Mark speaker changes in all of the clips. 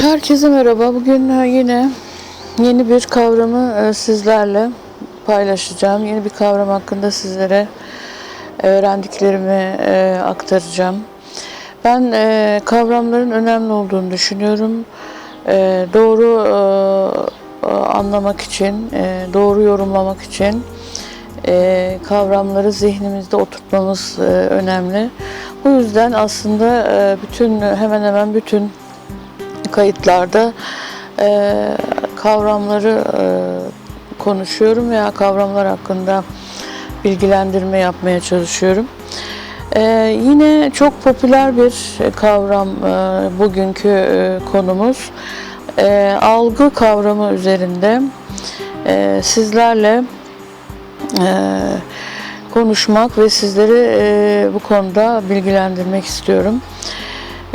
Speaker 1: Herkese merhaba. Bugün e, yine yeni bir kavramı e, sizlerle paylaşacağım. Yeni bir kavram hakkında sizlere öğrendiklerimi e, aktaracağım. Ben kavramların önemli olduğunu düşünüyorum. Doğru anlamak için, doğru yorumlamak için kavramları zihnimizde oturtmamız önemli. Bu yüzden aslında bütün hemen hemen bütün kayıtlarda e, kavramları e, konuşuyorum veya kavramlar hakkında bilgilendirme yapmaya çalışıyorum. E, yine çok popüler bir kavram e, bugünkü e, konumuz. E, algı kavramı üzerinde e, sizlerle e, konuşmak ve sizleri e, bu konuda bilgilendirmek istiyorum.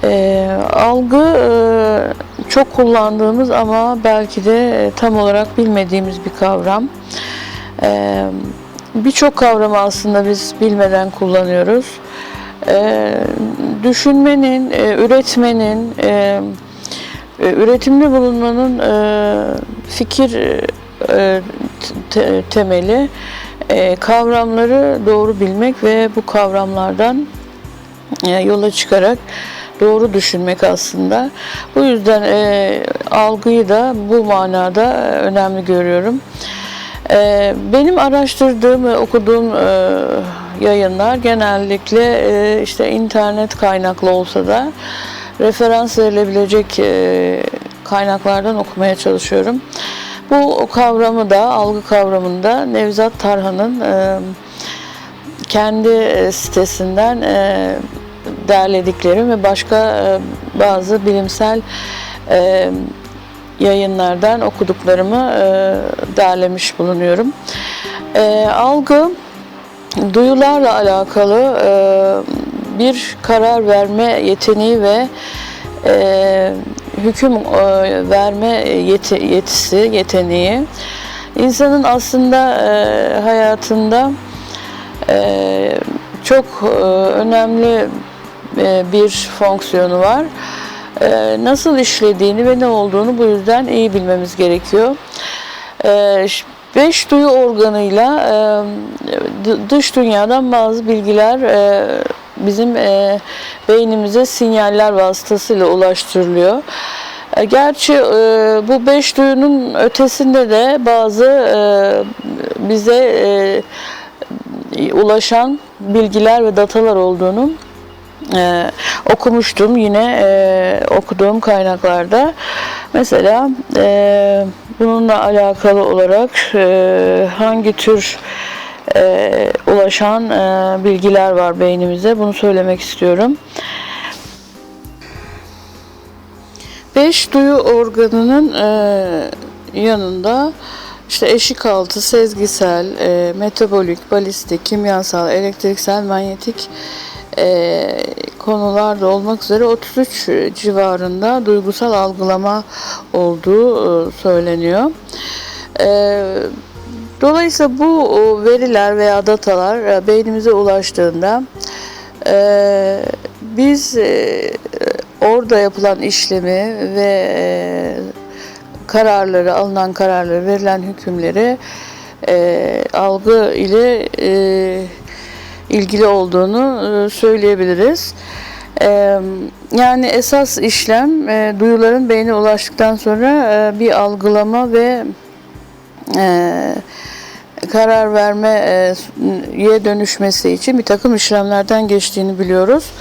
Speaker 1: E, algı e, çok kullandığımız ama belki de tam olarak bilmediğimiz bir kavram. E, Birçok kavramı aslında biz bilmeden kullanıyoruz. E, düşünmenin, e, üretmenin, e, e, üretimde bulunmanın e, fikir e, te- temeli e, kavramları doğru bilmek ve bu kavramlardan e, yola çıkarak doğru düşünmek aslında. Bu yüzden e, algıyı da bu manada önemli görüyorum. E, benim araştırdığım ve okuduğum e, yayınlar genellikle e, işte internet kaynaklı olsa da referans verilebilecek e, kaynaklardan okumaya çalışıyorum. Bu kavramı da, algı kavramında Nevzat Tarhan'ın e, kendi e, sitesinden e, derlediklerim ve başka e, bazı bilimsel yayınlardan okuduklarımı derlemiş bulunuyorum. Algı duyularla alakalı bir karar verme yeteneği ve hüküm verme yeti, yetisi, yeteneği. İnsanın aslında e, hayatında e, çok e, önemli e, bir fonksiyonu var. E, nasıl işlediğini ve ne olduğunu bu yüzden iyi bilmemiz gerekiyor. E, ş- Beş duyu organıyla e, dış dünyadan bazı bilgiler bizim beynimize sinyaller vasıtasıyla ulaştırılıyor. Gerçi bu beş duyunun ötesinde de bazı bize e, ulaşan bilgiler ve datalar olduğunu e, okumuştum yine e, okuduğum kaynaklarda. Mesela e, bununla alakalı olarak e, hangi tür e, ulaşan e, bilgiler var beynimize bunu söylemek istiyorum. Beş duyu organının e, yanında işte eşik altı, sezgisel, e, metabolik, balistik, kimyasal, elektriksel, manyetik e, konularda olmak üzere 33 civarında duygusal algılama olduğu e, söyleniyor. E, dolayısıyla bu veriler veya datalar e, beynimize ulaştığında e, biz e, orada yapılan işlemi ve e, kararları, alınan kararları, verilen hükümleri e, algı ile e, ilgili olduğunu e, söyleyebiliriz. E, yani esas işlem e, duyuların beyne ulaştıktan sonra e, bir algılama ve e, karar vermeye dönüşmesi için bir takım işlemlerden geçtiğini biliyoruz.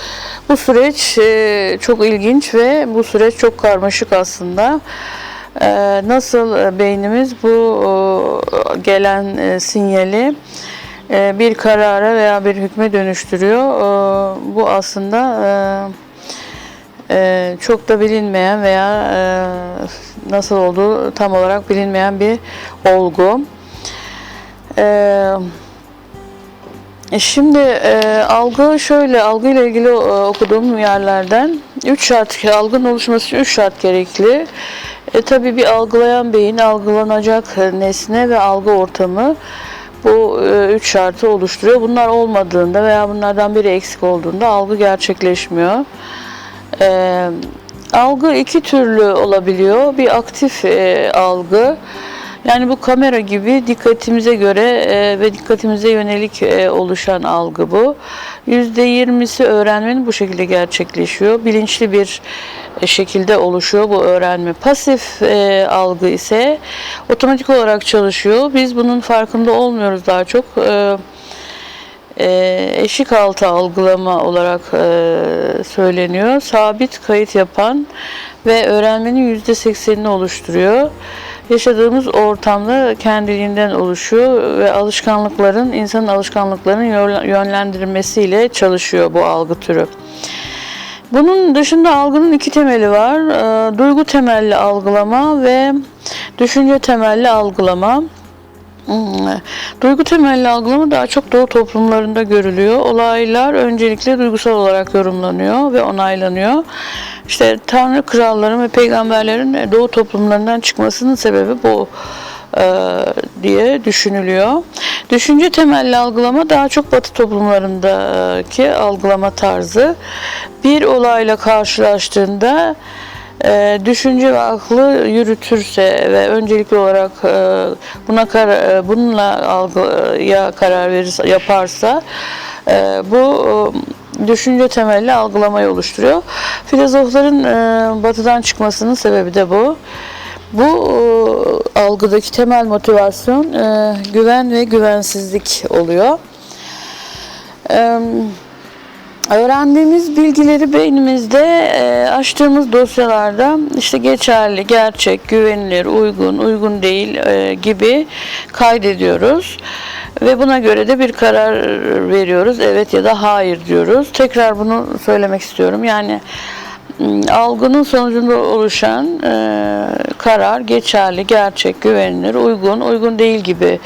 Speaker 1: Bu süreç e, çok ilginç ve bu süreç çok karmaşık aslında. E, Nasıl e, beynimiz bu e, gelen e, sinyali bir karara veya bir hükme dönüştürüyor. Bu aslında çok da bilinmeyen veya nasıl olduğu tam olarak bilinmeyen bir olgu. Şimdi algı şöyle, algı ile ilgili okuduğum yerlerden 3 şart, algının oluşması için 3 şart gerekli. E, tabii bir algılayan beyin, algılanacak nesne ve algı ortamı bu e, üç şartı oluşturuyor. Bunlar olmadığında veya bunlardan biri eksik olduğunda algı gerçekleşmiyor. E, algı iki türlü olabiliyor. Bir aktif e, algı. Yani bu kamera gibi dikkatimize göre e, ve dikkatimize yönelik e, oluşan algı bu. %20'si öğrenmenin bu şekilde gerçekleşiyor. Bilinçli bir e, şekilde oluşuyor bu öğrenme. Pasif algı ise otomatik olarak çalışıyor. Biz bunun farkında olmuyoruz daha çok. Eşik altı algılama olarak söyleniyor. Sabit kayıt yapan ve öğrenmenin %80'ini oluşturuyor. Yaşadığımız ortamda kendiliğinden oluşuyor ve alışkanlıkların, insanın alışkanlıklarının yönl- yönlendirilmesiyle çalışıyor bu algı türü. Bunun dışında algının iki temeli var. E, duygu temelli algılama ve düşünce temelli algılama. Hmm, Duygu temelli algılama daha çok doğu toplumlarında görülüyor. Olaylar öncelikle duygusal olarak yorumlanıyor ve onaylanıyor. İşte Tanrı kralların ve peygamberlerin doğu toplumlarından çıkmasının sebebi bu e, diye düşünülüyor. Düşünce temelli algılama daha çok batı toplumlarındaki algılama tarzı. Bir olayla karşılaştığında e, düşünce ve aklı yürütürse ve öncelikli olarak e, buna kar, e, bununla algıya karar verirse yaparsa e, bu e, düşünce temelli algılamayı oluşturuyor. Filozofların e, batıdan çıkmasının sebebi de bu. Bu e, algıdaki temel motivasyon e, güven ve güvensizlik oluyor. E, Öğrendiğimiz bilgileri beynimizde e, açtığımız dosyalarda işte geçerli, gerçek, güvenilir, uygun, uygun değil e, gibi kaydediyoruz. Ve buna göre de bir karar veriyoruz. Evet ya da hayır diyoruz. Tekrar bunu söylemek istiyorum. Yani algının sonucunda oluşan e, karar geçerli, gerçek, güvenilir, uygun, uygun değil gibi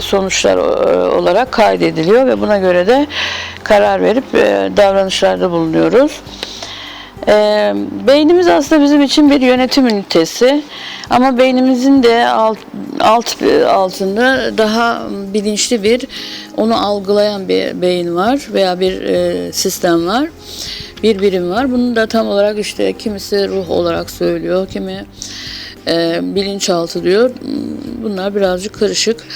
Speaker 1: sonuçlar e, olarak kaydediliyor ve buna göre de karar verip e, davranışlarda bulunuyoruz. E, beynimiz aslında bizim için bir yönetim ünitesi ama beynimizin de alt, alt altında daha bilinçli bir onu algılayan bir beyin var veya bir sistem var. Bir birim var. Bunu da tam olarak işte kimisi ruh olarak söylüyor, kimi e, bilinçaltı diyor. Bunlar birazcık karışık.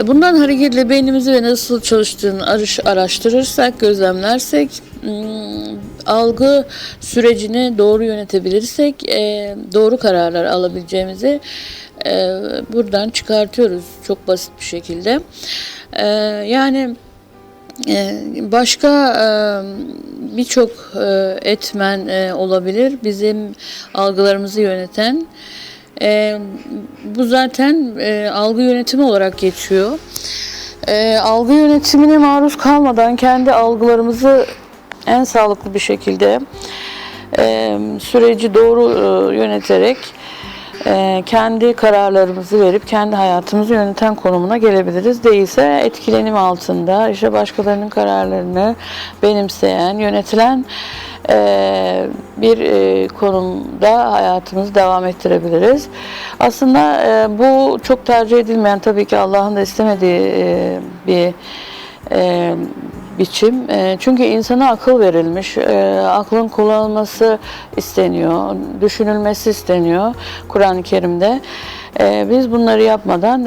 Speaker 1: E, Bundan hareketle beynimizi ve nasıl çalıştığını araştırırsak, gözlemlersek, hmm, algı sürecini doğru yönetebilirsek e, doğru kararlar alabileceğimizi e, buradan çıkartıyoruz çok basit bir şekilde. Yani Başka e, birçok e, etmen e, olabilir bizim algılarımızı yöneten. Bu zaten algı yönetimi olarak geçiyor. Algı yönetimine maruz kalmadan kendi algılarımızı en sağlıklı bir şekilde süreci doğru yöneterek e, kendi kararlarımızı verip kendi hayatımızı yöneten konumuna gelebiliriz. Değilse etkilenim altında işte başkalarının kararlarını benimseyen, yönetilen e, bir e, konumda hayatımızı devam ettirebiliriz. Aslında e, bu çok tercih edilmeyen tabii ki Allah'ın da istemediği e, bir biçim. E, çünkü insana akıl verilmiş, e, aklın kullanılması isteniyor, düşünülmesi isteniyor Kur'an-ı Kerim'de. E, biz bunları yapmadan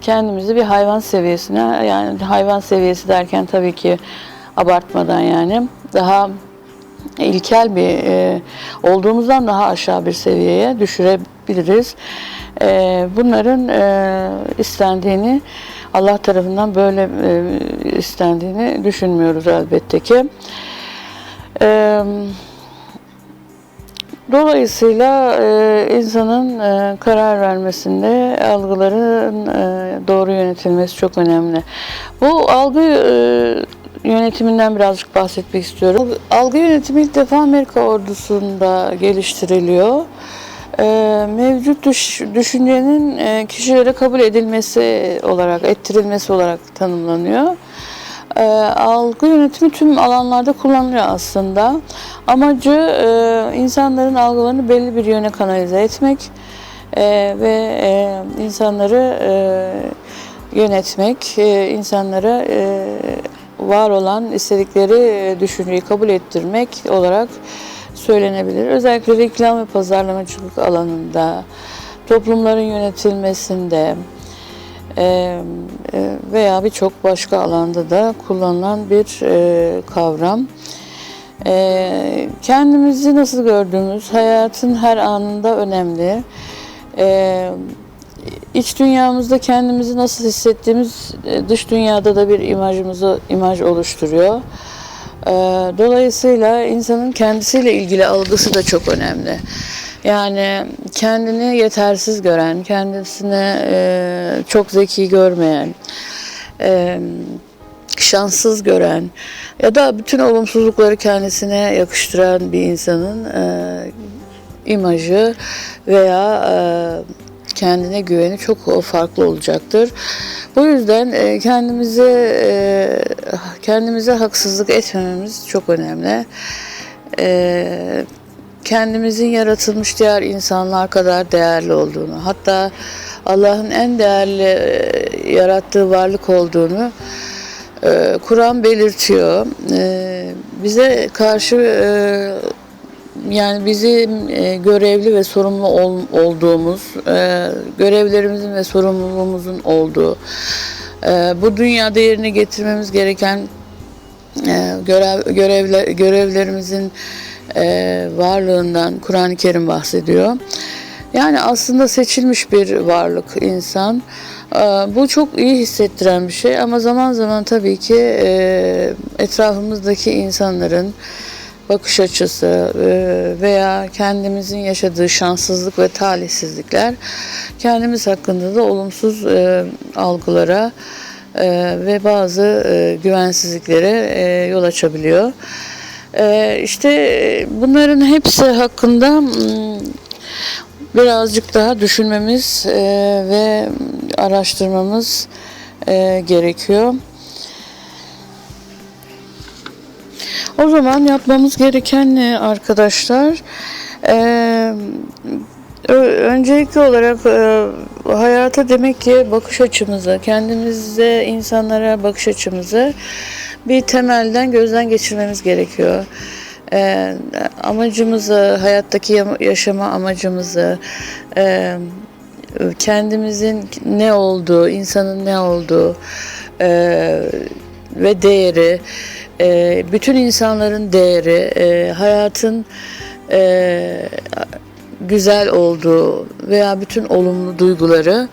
Speaker 1: kendimizi bir hayvan seviyesine, yani hayvan seviyesi derken tabii ki abartmadan yani daha ilkel bir olduğumuzdan daha aşağı bir seviyeye düşürebiliriz. Bunların e, istendiğini Allah tarafından böyle e, istendiğini düşünmüyoruz elbette ki. E, Dolayısıyla e, insanın e, karar vermesinde algıların e, doğru yönetilmesi çok önemli. Bu algı e, yönetiminden birazcık bahsetmek istiyorum. Algı yönetimi ilk defa Amerika ordusunda geliştiriliyor. E, mevcut düş, düşüncenin e, kişilere kabul edilmesi olarak, ettirilmesi olarak tanımlanıyor. E, algı yönetimi tüm alanlarda kullanılıyor aslında. Amacı e, insanların algılarını belli bir yöne kanalize etmek e, ve e, insanları e, yönetmek, e, insanlara e, var olan istedikleri e, düşünceyi kabul ettirmek olarak söylenebilir. Özellikle reklam ve pazarlamacılık alanında, toplumların yönetilmesinde e, e, veya birçok başka alanda da kullanılan bir e, kavram. E, kendimizi nasıl gördüğümüz hayatın her anında önemli. E, iç dünyamızda kendimizi nasıl hissettiğimiz dış dünyada da bir imajımızı imaj oluşturuyor. E, Dolayısıyla insanın kendisiyle ilgili algısı da çok önemli. Yani kendini yetersiz gören, kendisini e, çok zeki görmeyen, e, şanssız gören ya da bütün olumsuzlukları kendisine yakıştıran bir insanın e, imajı veya kendine güveni çok farklı olacaktır. Bu yüzden e, kendimize e, kendimize haksızlık etmememiz çok önemli. E, kendimizin yaratılmış diğer insanlar kadar değerli olduğunu, hatta Allah'ın en değerli yarattığı varlık olduğunu Kur'an belirtiyor. Bize karşı yani bizim e, görevli ve sorumlu ol, olduğumuz, e, görevlerimizin ve sorumluluğumuzun olduğu, e, bu dünyada yerine getirmemiz gereken görev, görevler, görevlerimizin varlığından Kur'an-ı Kerim bahsediyor. Yani aslında seçilmiş bir varlık insan. Bu çok iyi hissettiren bir şey ama zaman zaman tabii ki etrafımızdaki insanların bakış açısı e, veya kendimizin yaşadığı şanssızlık ve talihsizlikler kendimiz hakkında da olumsuz e, algılara e, ve bazı güvensizliklere yol açabiliyor. İşte bunların hepsi hakkında birazcık daha düşünmemiz ve araştırmamız gerekiyor. O zaman yapmamız gereken ne arkadaşlar? Ee, öncelikli olarak e, hayata demek ki bakış açımızı, kendimize, insanlara bakış açımızı bir temelden gözden geçirmemiz gerekiyor. Ee, amacımızı, hayattaki yaşama amacımızı, e, kendimizin ne olduğu, insanın ne olduğu e, ve değeri, e, bütün insanların değeri, e, hayatın e, güzel olduğu veya bütün olumlu duyguları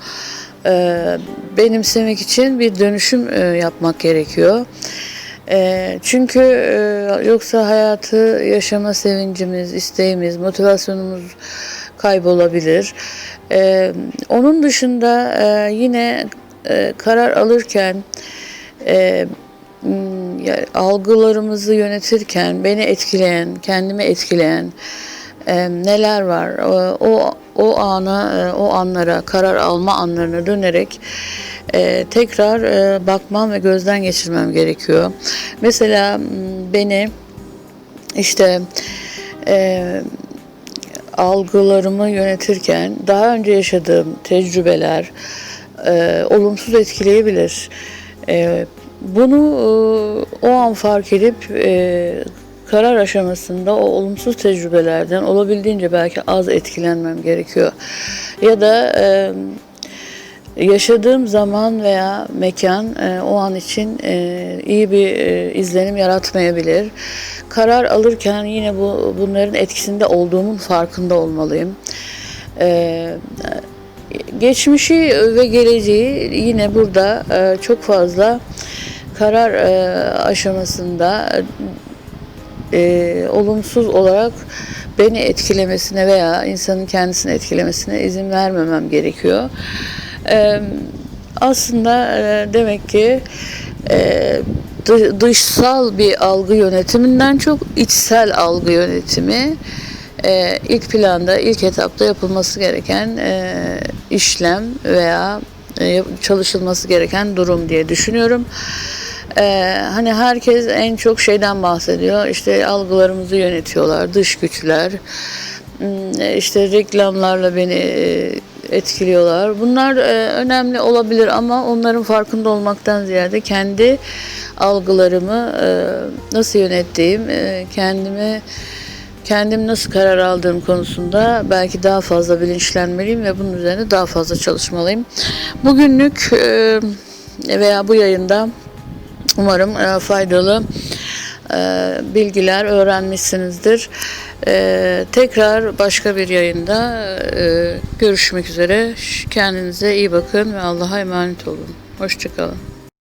Speaker 1: e, benimsemek için bir dönüşüm e, yapmak gerekiyor. E, çünkü e, yoksa hayatı yaşama sevincimiz, isteğimiz, motivasyonumuz kaybolabilir. E, onun dışında e, yine e, karar alırken e, algılarımızı yönetirken beni etkileyen, kendimi etkileyen neler var? O o, ana, e, o anlara, karar alma anlarına dönerek e, tekrar e, bakmam ve gözden geçirmem gerekiyor. Mesela m, beni işte e, algılarımı yönetirken daha önce yaşadığım tecrübeler e, olumsuz etkileyebilir. E, bunu e, o an fark edip e, karar aşamasında o olumsuz tecrübelerden olabildiğince belki az etkilenmem gerekiyor. Ya da e, yaşadığım zaman veya mekan o an için iyi bir izlenim yaratmayabilir. Karar alırken yine bu bunların etkisinde olduğumun farkında olmalıyım. Geçmişi ve geleceği yine burada çok fazla karar e, aşamasında e, olumsuz olarak beni etkilemesine veya insanın kendisini etkilemesine izin vermemem gerekiyor. E, aslında e, demek ki e, dı- dışsal bir algı yönetiminden çok içsel algı yönetimi e, ilk planda, ilk etapta yapılması gereken e, işlem veya e, çalışılması gereken durum diye düşünüyorum. E, hani herkes en çok şeyden bahsediyor. İşte algılarımızı yönetiyorlar, dış güçler. Hmm, e, işte reklamlarla beni e, etkiliyorlar. Bunlar e, önemli olabilir ama onların farkında olmaktan ziyade kendi algılarımı e, nasıl yönettiğim, e, kendimi kendim nasıl karar aldığım konusunda belki daha fazla bilinçlenmeliyim ve bunun üzerine daha fazla çalışmalıyım. Bugünlük e, veya bu yayında umarım e, faydalı e, bilgiler öğrenmişsinizdir. E, tekrar başka bir yayında e, görüşmek üzere. Kendinize iyi bakın ve Allah'a emanet olun. Hoşçakalın.